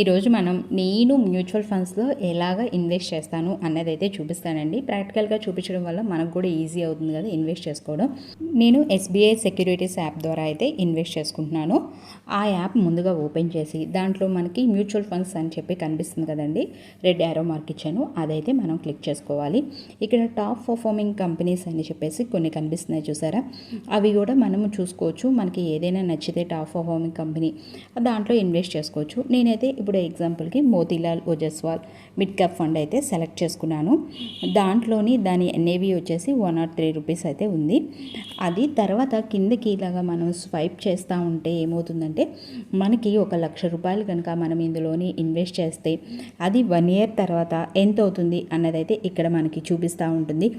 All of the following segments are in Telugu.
ఈరోజు మనం నేను మ్యూచువల్ ఫండ్స్లో ఎలాగ ఇన్వెస్ట్ చేస్తాను అన్నది అయితే చూపిస్తానండి. ప్రాక్టికల్గా చూపించడం వల్ల మనకు కూడా ఈజీ అవుతుంది కదా ఇన్వెస్ట్ చేసుకోవడం. నేను ఎస్బీఐ సెక్యూరిటీస్ యాప్ ద్వారా అయితే ఇన్వెస్ట్ చేసుకుంటున్నాను. ఆ యాప్ ముందుగా ఓపెన్ చేసి దాంట్లో మనకి మ్యూచువల్ ఫండ్స్ అని చెప్పి కనిపిస్తుంది కదండి. రెడ్ యారో మార్క్ ఇచ్చాను. అదైతే మనం క్లిక్ చేసుకోవాలి. ఇక్కడ టాప్ పర్ఫార్మింగ్ కంపెనీస్ అని చెప్పేసి కొన్ని కనిపిస్తున్నాయి చూసారా? అవి కూడా మనము చూసుకోవచ్చు. మనకి ఏదైనా నచ్చితే టాప్ పర్ఫార్మింగ్ కంపెనీ దాంట్లో ఇన్వెస్ట్ చేసుకోవచ్చు. నేనైతే ఇప్పుడు ఎగ్జాంపుల్కి Motilal Oswal mid cap fund అయితే సెలెక్ట్ చేసుకున్నాను. దాంట్లోని దాని ఎన్ఏవి వచ్చేసి వన్ నాట్ త్రీ రూపీస్ అయితే ఉంది. అది తర్వాత కిందకి ఇలాగా మనం స్వైప్ చేస్తూ ఉంటే ఏమవుతుందంటే మనకి ఒక లక్ష రూపాయలు కనుక మనం ఇందులోని ఇన్వెస్ట్ చేస్తే అది వన్ ఇయర్ తర్వాత ఎంత అవుతుంది అన్నదైతే ఇక్కడ మనకి చూపిస్తూ ఉంటుంది.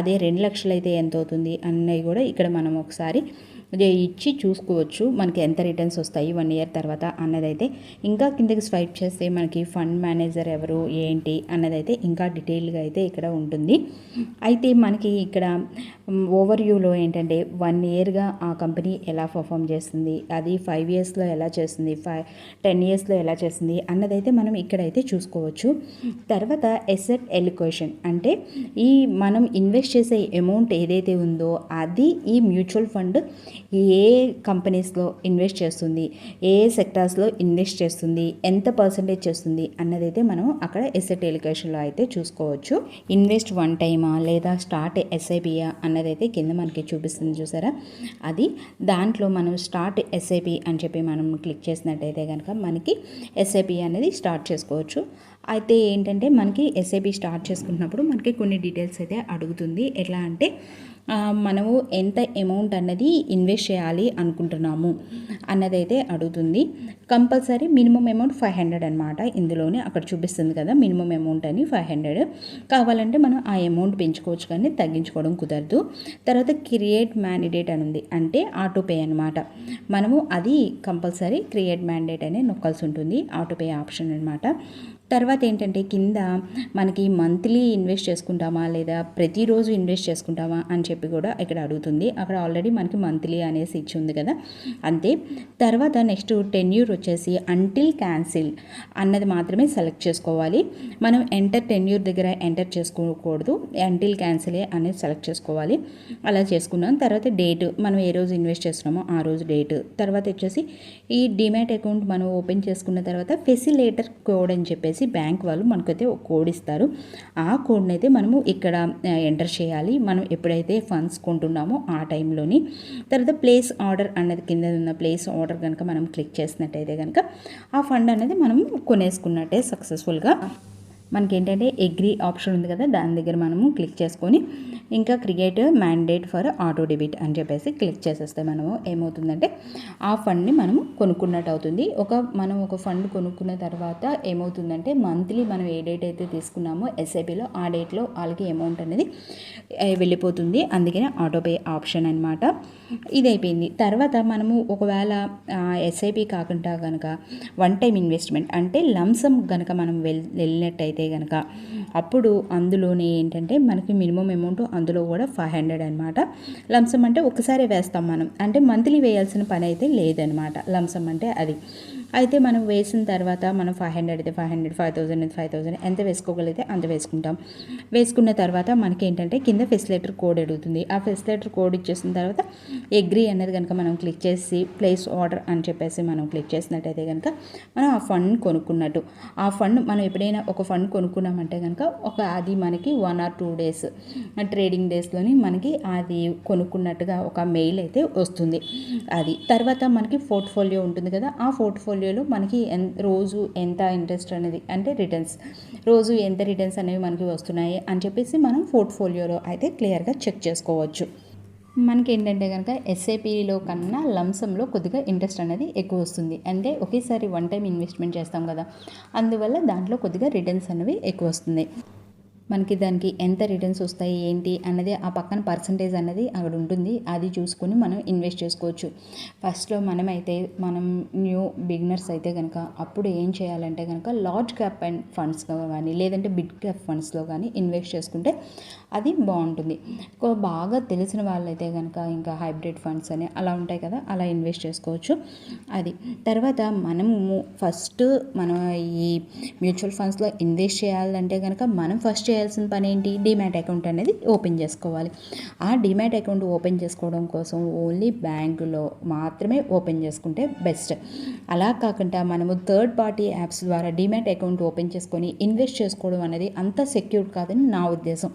అదే రెండు లక్షలు అయితే ఎంత అవుతుంది అన్నవి కూడా ఇక్కడ మనం ఒకసారి ఇచ్చి చూసుకోవచ్చు. మనకి ఎంత రిటర్న్స్ వస్తాయి వన్ ఇయర్ తర్వాత అన్నదైతే ఇంకా కిందకి స్వైప్ చేస్తే మనకి ఫండ్ మేనేజర్ ఎవరు ఏంటి అన్నదైతే ఇంకా డీటెయిల్గా అయితే ఇక్కడ ఉంటుంది. అయితే మనకి ఇక్కడ ఓవర్ వ్యూలో ఏంటంటే వన్ ఇయర్గా ఆ కంపెనీ ఎలా పర్ఫామ్ చేస్తుంది అది ఫైవ్ ఇయర్స్లో ఎలా చేస్తుంది ఫైవ్ టెన్ ఇయర్స్లో ఎలా చేస్తుంది అన్నదైతే మనం ఇక్కడైతే చూసుకోవచ్చు. తర్వాత ఎసెట్ ఎలిక్వేషన్ అంటే ఈ మనం ఇన్వెస్ట్ చేసే అమౌంట్ ఏదైతే ఉందో అది ఈ మ్యూచువల్ ఫండ్ ఏ కంపెనీస్లో ఇన్వెస్ట్ చేస్తుంది ఏ సెక్టార్స్లో ఇన్వెస్ట్ చేస్తుంది ఎంత పర్సంటేజ్ చేస్తుంది అన్నదైతే మనం అక్కడ ఎసెట్ ఎలికేషన్లో అయితే చూసుకోవచ్చు. ఇన్వెస్ట్ వన్ టైమా లేదా స్టార్ట్ ఎస్ఐపియా అన్నదైతే కింద మనకి చూపిస్తుంది చూసారా? అది దాంట్లో మనం స్టార్ట్ ఎస్ఐపి అని చెప్పి మనం క్లిక్ చేసినట్టయితే కనుక మనకి ఎస్ఐపి అనేది స్టార్ట్ చేసుకోవచ్చు. అయితే ఏంటంటే మనకి ఎస్ఐపి స్టార్ట్ చేసుకున్నప్పుడు మనకి కొన్ని డీటెయిల్స్ అయితే అడుగుతుంది. ఎట్లా అంటే మనము ఎంత అమౌంట్ అన్నది ఇన్వెస్ట్ చేయాలి అనుకుంటున్నాము అన్నదైతే అడుగుతుంది. Compulsory minimum amount five hundred అనమాట ఇందులోనే అక్కడ చూపిస్తుంది కదా మినిమం అమౌంట్ అని ఫైవ్ హండ్రెడ్ కావాలంటే మనం ఆ అమౌంట్ పెంచుకోవచ్చు కానీ తగ్గించుకోవడం కుదరదు. తర్వాత క్రియేట్ మ్యాండిడేట్ అని ఉంది. అంటే ఆటోపే అనమాట మనము అది కంపల్సరీ క్రియేట్ మ్యాండేట్ అనే నొక్కాల్సి ఉంటుంది. ఆటోపే ఆప్షన్ అనమాట తర్వాత ఏంటంటే కింద మనకి మంత్లీ ఇన్వెస్ట్ చేసుకుంటామా లేదా ప్రతిరోజు ఇన్వెస్ట్ చేసుకుంటామా అని చెప్పి కూడా ఇక్కడ అడుగుతుంది. అక్కడ ఆల్రెడీ మనకి మంత్లీ అనేసి ఇచ్చి ఉంది కదా. అంతే. తర్వాత నెక్స్ట్ టెన్యూర్ వచ్చేసి అంటిల్ క్యాన్సిల్ అన్నది మాత్రమే సెలెక్ట్ చేసుకోవాలి. మనం ఎంటర్ టెన్యూర్ దగ్గర ఎంటర్ చేసుకోకూడదు. అంటిల్ క్యాన్సిలే అనేది సెలెక్ట్ చేసుకోవాలి. అలా చేసుకున్నాం. తర్వాత డేట్ మనం ఏ రోజు ఇన్వెస్ట్ చేస్తున్నామో ఆ రోజు డేట్ తర్వాత వచ్చేసి ఈ డిమాట్ అకౌంట్ మనం ఓపెన్ చేసుకున్న తర్వాత ఫెసిలేటర్ కోడ్ అని చెప్పేసి చెప్పేసి బ్యాంక్ వాళ్ళు మనకైతే ఒక కోడ్ ఇస్తారు. ఆ కోడ్ని అయితే మనము ఇక్కడ ఎంటర్ చేయాలి. మనం ఎప్పుడైతే ఫండ్స్ కొంటున్నామో ఆ టైంలోని తర్వాత ప్లేస్ ఆర్డర్ అన్నది కింద ఉన్న ప్లేస్ ఆర్డర్ కనుక మనం క్లిక్ చేసినట్టయితే కనుక ఆ ఫండ్ అనేది మనం కొనేసుకున్నట్టే సక్సెస్ఫుల్గా మనకి ఏంటంటే ఎగ్రీ ఆప్షన్ ఉంది కదా దాని దగ్గర మనము క్లిక్ చేసుకొని ఇంకా create mandate for auto debit అని చెప్పేసి క్లిక్ చేసేస్తే మనము ఏమవుతుందంటే ఆ ఫండ్ని మనము కొనుక్కున్నట్టు అవుతుంది. ఒక మనం ఒక ఫండ్ కొనుక్కున్న తర్వాత ఏమవుతుందంటే మంత్లీ మనం ఏ డేట్ అయితే తీసుకున్నామో ఎస్ఐపిలో ఆ డేట్లో వాళ్ళకి అమౌంట్ అనేది వెళ్ళిపోతుంది. అందుకనే ఆటోపే ఆప్షన్ అనమాట ఇది అయిపోయింది తర్వాత మనము ఒకవేళ ఎస్ఐపి కాకుండా కనుక వన్ టైం ఇన్వెస్ట్మెంట్ అంటే లంసమ్ కనుక మనం వెళ్ళినట్టయితే అయితే కనుక అప్పుడు అందులోనే ఏంటంటే మనకి మినిమం అమౌంట్ అందులో కూడా ఫైవ్ హండ్రెడ్ అనమాట లంసమ్ అంటే ఒకసారి వేస్తాం మనం. అంటే మంత్లీ వేయాల్సిన పని అయితే లేదనమాట లంసమ్ అంటే అది. అయితే మనం వేసిన తర్వాత మనం ఫైవ్ హండ్రెడ్ అయితే ఫైవ్ హండ్రెడ్ ఫైవ్ థౌసండ్ అయితే ఫైవ్ థౌసండ్ ఎంత వేసుకోగలిగితే అంత వేసుకుంటాం. వేసుకున్న తర్వాత మనకి ఏంటంటే కింద ఫెసిలేటర్ కోడ్ అడుగుతుంది. ఆ ఫెసిలేటర్ కోడ్ ఇచ్చేసిన తర్వాత ఎగ్రీ అనేది కనుక మనం క్లిక్ చేసి ప్లేస్ ఆర్డర్ అని చెప్పేసి మనం క్లిక్ చేసినట్టయితే కనుక మనం ఆ ఫండ్ కొనుక్కున్నట్టు. ఆ ఫండ్ మనం ఎప్పుడైనా ఒక ఫండ్ కొనుక్కున్నామంటే కనుక ఒక అది మనకి one or two days trading డేస్లోని మనకి అది కొనుక్కున్నట్టుగా ఒక మెయిల్ అయితే వస్తుంది. అది తర్వాత మనకి పోర్ట్ఫోలియో ఉంటుంది కదా ఆ పోర్ట్ఫోలియో పోర్ట్ఫోలియోలో మనకి రోజు ఎంత ఇంట్రెస్ట్ అనేది అంటే రిటర్న్స్. రోజు ఎంత రిటర్న్స్ అనేవి మనకి వస్తున్నాయి అని చెప్పేసి మనం పోర్ట్ఫోలియోలో అయితే క్లియర్గా చెక్ చేసుకోవచ్చు. మనకి ఏంటంటే కనుక ఎస్ఐపిలో కన్నా లంసంలో కొద్దిగా ఇంట్రెస్ట్ అనేది ఎక్కువ వస్తుంది. అంటే ఒకేసారి వన్ టైం ఇన్వెస్ట్మెంట్ చేస్తాం కదా అందువల్ల దాంట్లో కొద్దిగా రిటర్న్స్ అనేవి ఎక్కువ వస్తుంది. మనకి దానికి ఎంత రిటర్న్స్ వస్తాయి ఏంటి అన్నది ఆ పక్కన పర్సంటేజ్ అన్నది అక్కడ ఉంటుంది. అది చూసుకొని మనం ఇన్వెస్ట్ చేసుకోవచ్చు. ఫస్ట్లో మనమైతే మనం న్యూ బిగినర్స్ అయితే కనుక అప్పుడు ఏం చేయాలంటే కనుక లార్జ్ క్యాప్ అండ్ ఫండ్స్లో కానీ లేదంటే బిగ్ క్యాప్ ఫండ్స్లో కానీ ఇన్వెస్ట్ చేసుకుంటే అది బాగుంటుంది. బాగా తెలిసిన వాళ్ళైతే కనుక ఇంకా హైబ్రిడ్ ఫండ్స్ అని అలా ఉంటాయి కదా అలా ఇన్వెస్ట్ చేసుకోవచ్చు. అది తర్వాత మనము ఫస్ట్ మనం ఈ మ్యూచువల్ ఫండ్స్లో ఇన్వెస్ట్ చేయాలంటే కనుక మనం ఫస్ట్ చేయాల్సిన పని ఏంటి? డిమ్యాట్ అకౌంట్ అనేది ఓపెన్ చేసుకోవాలి. ఆ డిమ్యాట్ అకౌంట్ ఓపెన్ చేసుకోవడం కోసం ఓన్లీ బ్యాంకులో మాత్రమే ఓపెన్ చేసుకుంటే బెస్ట్. అలా కాకుండా మనము థర్డ్ పార్టీ యాప్స్ ద్వారా డిమ్యాట్ అకౌంట్ ఓపెన్ చేసుకొని ఇన్వెస్ట్ చేసుకోవడం అనేది అంత సెక్యూర్ కాదని నా ఉద్దేశం.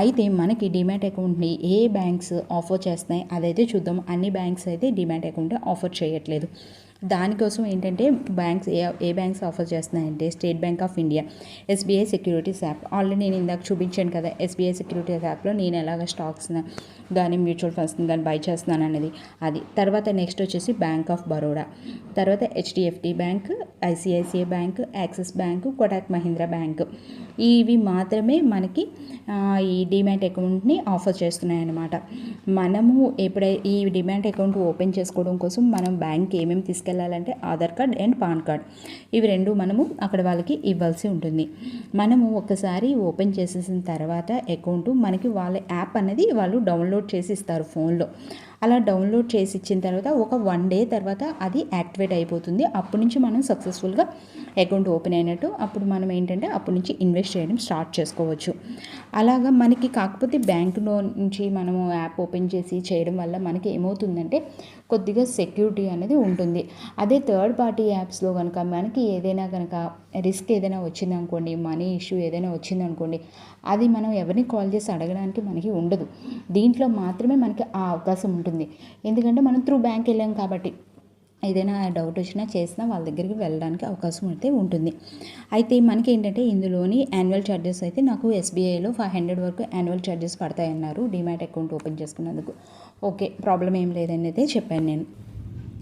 అయితే మనకి డిమాట్ అకౌంట్ని ఏ బ్యాంక్స్ ఆఫర్ చేస్తున్నాయి అదైతే చూద్దాం. అన్ని బ్యాంక్స్ అయితే డిమాట్ అకౌంట్ ఆఫర్ చేయట్లేదు. దానికోసం ఏంటంటే బ్యాంక్స్ ఏ ఏ బ్యాంక్స్ ఆఫర్ చేస్తున్నాయంటే State Bank of India SBI securities app. Already నేను ఇందాక చూపించాను కదా ఎస్బీఐ సెక్యూరిటీస్ యాప్లో నేను ఎలాగ స్టాక్స్ కానీ మ్యూచువల్ ఫండ్స్ కానీ బై చేస్తున్నాను అనేది. అది. తర్వాత నెక్స్ట్ వచ్చేసి బ్యాంక్ ఆఫ్ బరోడా. తర్వాత HDFC bank ICICI bank Axis bank Kotak Mahindra bank. ఇవి మాత్రమే మనకి ఈ డిమ్యాట్ అకౌంట్ని ఆఫర్ చేస్తున్నాయన్నమాట. మనము ఎప్పుడై ఈ డిమ్యాట్ అకౌంట్ ఓపెన్ చేసుకోవడం కోసం మనం బ్యాంక్ ఏమేమి తీసుకెళ్ళాలంటే Aadhaar card and PAN card. ఇవి రెండు మనము అక్కడ వాళ్ళకి ఇవ్వాల్సి ఉంటుంది. మనము ఒకసారి ఓపెన్ చేసేసిన తర్వాత అకౌంట్ మనకి వాళ్ళ యాప్ అనేది వాళ్ళు డౌన్లోడ్ చేసి ఇస్తారు ఫోన్లో. అలా డౌన్లోడ్ చేసి ఇచ్చిన తర్వాత ఒక వన్ డే తర్వాత అది యాక్టివేట్ అయిపోతుంది. అప్పటి నుంచి మనం సక్సెస్ఫుల్గా అకౌంట్ ఓపెన్ అయినట్టు అప్పుడు మనం ఏంటంటే అప్పటి నుంచి ఇన్వెస్ట్ చేయడం స్టార్ట్ చేసుకోవచ్చు. అలాగా మనకి కాకపోతే బ్యాంకులో నుంచి మనము యాప్ ఓపెన్ చేసి చేయడం వల్ల మనకి ఏమవుతుందంటే కొద్దిగా సెక్యూరిటీ అనేది ఉంటుంది. అదే థర్డ్ పార్టీ యాప్స్లో కనుక మనకి ఏదైనా కనుక రిస్క్ ఏదైనా వచ్చిందనుకోండి మనీ ఇష్యూ ఏదైనా వచ్చిందనుకోండి అది మనం ఎవరిని కాల్ చేసి అడగడానికి మనకి ఉండదు. దీంట్లో మాత్రమే మనకి ఆ అవకాశం ఉంటుంది. ఎందుకంటే మనం త్రూ బ్యాంక్ వెళ్ళాం కాబట్టి ఏదైనా డౌట్ వచ్చినా చేసినా వాళ్ళ దగ్గరికి వెళ్ళడానికి అవకాశం అయితే ఉంటుంది. అయితే మనకి ఏంటంటే ఇందులోని యాన్యువల్ ఛార్జెస్ అయితే నాకు ఎస్బీఐలో ఫైవ్ హండ్రెడ్ వరకు యాన్యువల్ ఛార్జెస్ పడతాయన్నారు. డిమాట్ అకౌంట్ ఓపెన్ చేసుకున్నందుకు. ఓకే ప్రాబ్లం ఏం లేదని అయితే చెప్పాను నేను.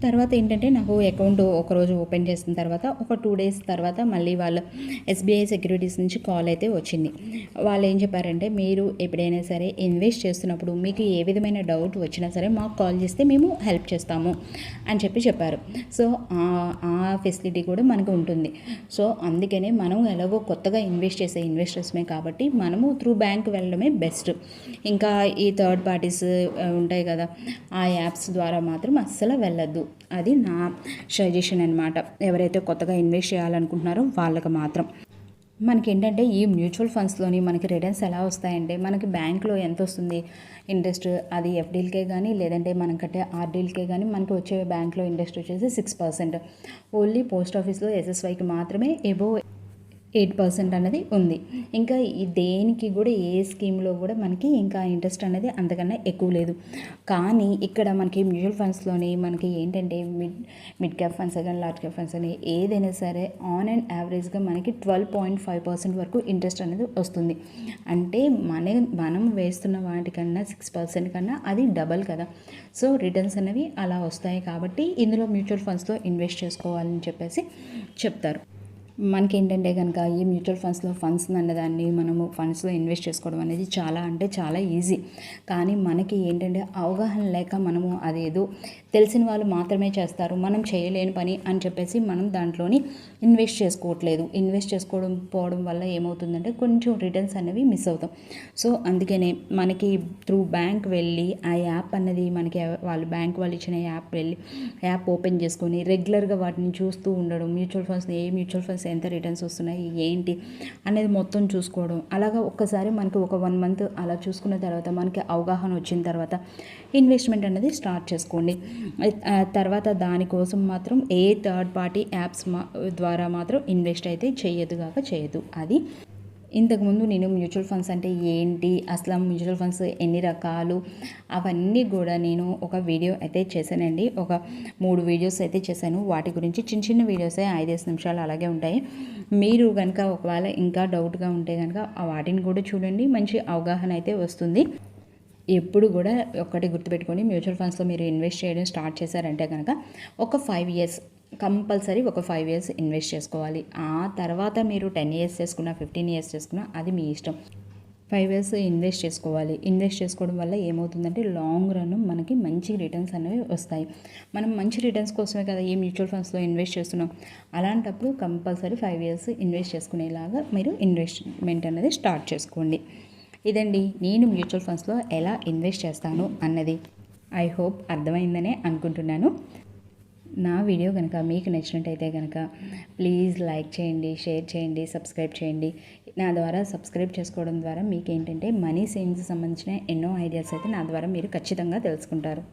తర్వాత ఏంటంటే నాకు అకౌంట్ ఒకరోజు ఓపెన్ చేసిన తర్వాత ఒక టూ డేస్ తర్వాత మళ్ళీ వాళ్ళ ఎస్బీఐ సెక్యూరిటీస్ నుంచి కాల్ అయితే వచ్చింది. వాళ్ళు ఏం చెప్పారంటే మీరు ఎప్పుడైనా సరే ఇన్వెస్ట్ చేస్తున్నప్పుడు మీకు ఏ విధమైన డౌట్ వచ్చినా సరే మాకు కాల్ చేస్తే మేము హెల్ప్ చేస్తాము అని చెప్పి చెప్పారు. సో ఆ- ఫెసిలిటీ కూడా మనకు ఉంటుంది. సో అందుకనే మనం ఎలాగో కొత్తగా ఇన్వెస్ట్ చేసే ఇన్వెస్టర్స్మే కాబట్టి మనము త్రూ బ్యాంక్ వెళ్ళడమే బెస్ట్. ఇంకా ఈ థర్డ్ పార్టీస్ ఉంటాయి కదా ఆ యాప్స్ ద్వారా మాత్రం అస్సలు వెళ్ళద్దు. అది నా సజెషన్ అనమాట ఎవరైతే కొత్తగా ఇన్వెస్ట్ చేయాలనుకుంటున్నారో వాళ్ళకి మాత్రం. మనకి ఏంటంటే ఈ మ్యూచువల్ ఫండ్స్లోని మనకి రిటర్న్స్ ఎలా వస్తాయంటే మనకి బ్యాంక్లో ఎంత వస్తుంది ఇంట్రెస్ట్? అది ఎఫ్డీలకే కానీ లేదంటే మనం కట్టే ఆర్డీలకే కానీ మనకి వచ్చే బ్యాంక్లో ఇంట్రెస్ట్ వచ్చేసి సిక్స్ పర్సెంట్. ఓన్లీ పోస్ట్ ఆఫీస్లో ఎస్ఎస్వైకి మాత్రమే ఎబో ఎయిట్ పర్సెంట్ అనేది ఉంది. ఇంకా దేనికి కూడా ఏ స్కీమ్లో కూడా మనకి ఇంకా ఇంట్రెస్ట్ అనేది అంతకన్నా ఎక్కువ లేదు. కానీ ఇక్కడ మనకి మ్యూచువల్ ఫండ్స్లోని మనకి ఏంటంటే మిడ్ మిడ్ క్యాప్ ఫండ్స్ కానీ లార్జ్ క్యాప్ ఫండ్స్ అని ఏదైనా సరే ఆన్ అండ్ యావరేజ్గా మనకి ట్వెల్వ్ పాయింట్ ఫైవ్ పర్సెంట్ వరకు ఇంట్రెస్ట్ అనేది వస్తుంది. అంటే మన మనం వేస్తున్న వాటికన్నా సిక్స్ పర్సెంట్ కన్నా అది డబల్ కదా. సో రిటర్న్స్ అనేవి అలా వస్తాయి కాబట్టి ఇందులో మ్యూచువల్ ఫండ్స్లో ఇన్వెస్ట్ చేసుకోవాలని చెప్పేసి చెప్తారు. మనకి ఏంటంటే కనుక ఈ మ్యూచువల్ ఫండ్స్లో ఫండ్స్ అన్నదాన్ని మనము ఫండ్స్లో ఇన్వెస్ట్ చేసుకోవడం అనేది చాలా అంటే చాలా ఈజీ. కానీ మనకి ఏంటంటే అవగాహన లేక మనము అదేదో తెలిసిన వాళ్ళు మాత్రమే చేస్తారు మనం చేయలేని పని అని చెప్పేసి మనం దాంట్లోని ఇన్వెస్ట్ చేసుకోవట్లేదు. ఇన్వెస్ట్ చేసుకోవడం పోవడం వల్ల ఏమవుతుందంటే కొంచెం రిటర్న్స్ అనేవి మిస్ అవుతాం. సో అందుకనే మనకి త్రూ బ్యాంక్ వెళ్ళి ఆ యాప్ అన్నది మనకి వాళ్ళు బ్యాంక్ వాళ్ళు ఇచ్చిన యాప్ వెళ్ళి యాప్ ఓపెన్ చేసుకొని రెగ్యులర్గా వాటిని చూస్తూ ఉండడం మ్యూచువల్ ఫండ్స్ ఏ మ్యూచువల్ ఫండ్స్ ఎంత రిటర్న్స్ వస్తున్నాయి ఏంటి అనేది మొత్తం చూసుకోవడం. అలాగా ఒక్కసారి మనకి ఒక వన్ మంత్ అలా చూసుకున్న తర్వాత మనకి అవగాహన వచ్చిన తర్వాత ఇన్వెస్ట్మెంట్ అనేది స్టార్ట్ చేసుకోండి. తర్వాత దానికోసం మాత్రం ఏ థర్డ్ పార్టీ యాప్స్ మా ద్వారా మాత్రం ఇన్వెస్ట్ అయితే చేయదు కాక చేయదు. అది ఇంతకుముందు నేను మ్యూచువల్ ఫండ్స్ అంటే ఏంటి? అసలు మ్యూచువల్ ఫండ్స్ ఎన్ని రకాలు? అవన్నీ కూడా నేను ఒక వీడియో అయితే చేశానండి. ఒక మూడు వీడియోస్ అయితే చేశాను. వాటి గురించి చిన్న చిన్న వీడియోసే ఐదేసి నిమిషాలు అలాగే ఉంటాయి. మీరు కనుక ఒకవేళ ఇంకా డౌట్గా ఉంటే కనుక వాటిని కూడా చూడండి. మంచి అవగాహన అయితే వస్తుంది. ఎప్పుడు కూడా ఒక్కటి గుర్తుపెట్టుకొని మ్యూచువల్ ఫండ్స్లో మీరు ఇన్వెస్ట్ చేయడం స్టార్ట్ చేశారంటే కనుక ఒక ఫైవ్ ఇయర్స్ కంపల్సరీ ఒక ఫైవ్ ఇయర్స్ ఇన్వెస్ట్ చేసుకోవాలి. ఆ తర్వాత మీరు టెన్ ఇయర్స్ చేసుకున్నా ఫిఫ్టీన్ ఇయర్స్ చేసుకున్నా అది మీ ఇష్టం. ఫైవ్ ఇయర్స్ ఇన్వెస్ట్ చేసుకోవాలి. ఇన్వెస్ట్ చేసుకోవడం వల్ల ఏమవుతుందంటే లాంగ్ రన్ మనకి మంచి రిటర్న్స్ అనేవి వస్తాయి. మనం మంచి రిటర్న్స్ కోసమే కదా ఈ మ్యూచువల్ ఫండ్స్లో ఇన్వెస్ట్ చేస్తున్నాం. అలాంటప్పుడు కంపల్సరీ ఫైవ్ ఇయర్స్ ఇన్వెస్ట్ చేసుకునేలాగా మీరు ఇన్వెస్ట్మెంట్ అనేది స్టార్ట్ చేసుకోండి. ఇదండి. నేను మ్యూచువల్ ఫండ్స్లో ఎలా ఇన్వెస్ట్ చేస్తాను అన్నది. ఐ హోప్ అర్థమైందనే అనుకుంటున్నాను. నా వీడియో కనుక మీకు నచ్చినట్టయితే కనుక ప్లీజ్ లైక్ చేయండి షేర్ చేయండి సబ్స్క్రైబ్ చేయండి. నా ద్వారా సబ్స్క్రైబ్ చేసుకోవడం ద్వారా మీకు ఏంటంటే మనీ సేవింగ్స్ సంబంధించిన ఎన్నో ఐడియాస్ అయితే నా ద్వారా మీరు ఖచ్చితంగా తెలుసుకుంటారు.